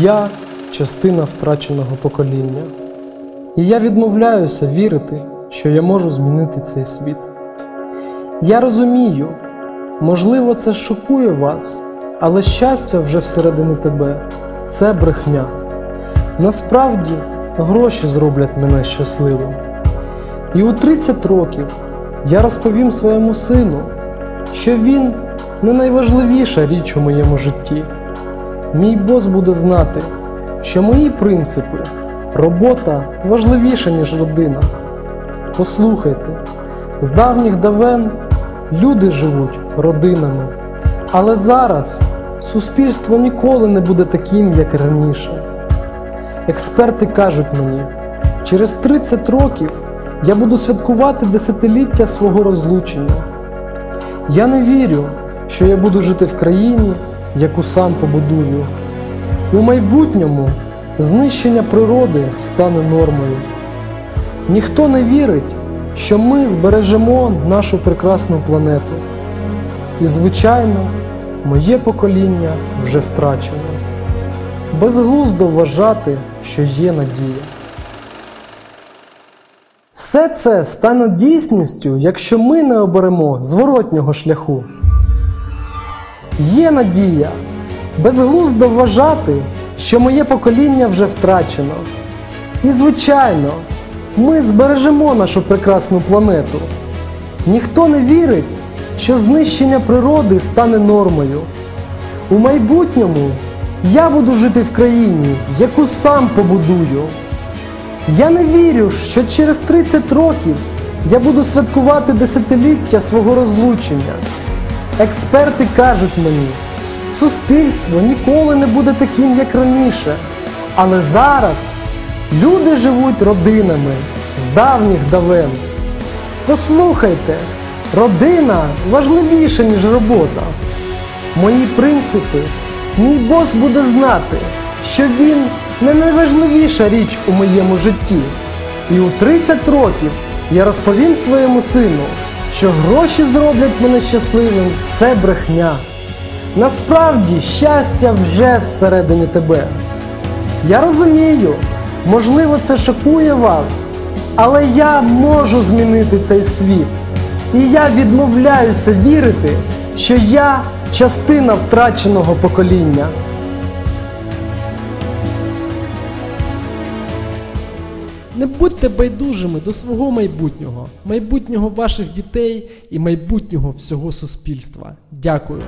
Я частина втраченого покоління. І я відмовляюся вірити, що я можу змінити цей світ. Я розумію, можливо, це шокує вас, але щастя вже всередині тебе це брехня. Насправді, гроші зроблять мене щасливим. І у 30 років я розповім своєму сину, що він не найважливіша річ у моєму житті. Мій бос буде знати, що мої принципи, робота важливіша, ніж родина. Послухайте, з давніх давен люди живуть родинами, але зараз суспільство ніколи не буде таким, як раніше. Експерти кажуть мені, через 30 років я буду святкувати десятиліття свого розлучення. Я не вірю, що я буду жити в країні, яку сам побудую. У майбутньому знищення природи стане нормою. Ніхто не вірить, що ми збережемо нашу прекрасну планету. І, звичайно, моє покоління вже втрачено. Безглуздо вважати, що є надія. Все це стане дійсністю, якщо ми не оберемо зворотнього шляху. Є надія. Безглуздо вважати, що моє покоління вже втрачено. І, звичайно, ми збережемо нашу прекрасну планету. Ніхто не вірить, що знищення природи стане нормою. У майбутньому я буду жити в країні, яку сам побудую. Я не вірю, що через 30 років я буду святкувати десятиліття свого розлучення. Експерти кажуть мені, суспільство ніколи не буде таким, як раніше. Але зараз люди живуть родинами з давніх давен. Послухайте, родина важливіша, ніж робота. Мої принципи, мій бос буде знати, що він не найважливіша річ у моєму житті. І у 30 років я розповім своєму сину, що гроші зроблять мене щасливим це брехня. Насправді щастя вже всередині тебе. Я розумію, можливо, це шокує вас, але я можу змінити цей світ. І я відмовляюся вірити, що я частина втраченого покоління. Не будьте байдужими до свого майбутнього, майбутнього ваших дітей і майбутнього всього суспільства. Дякую.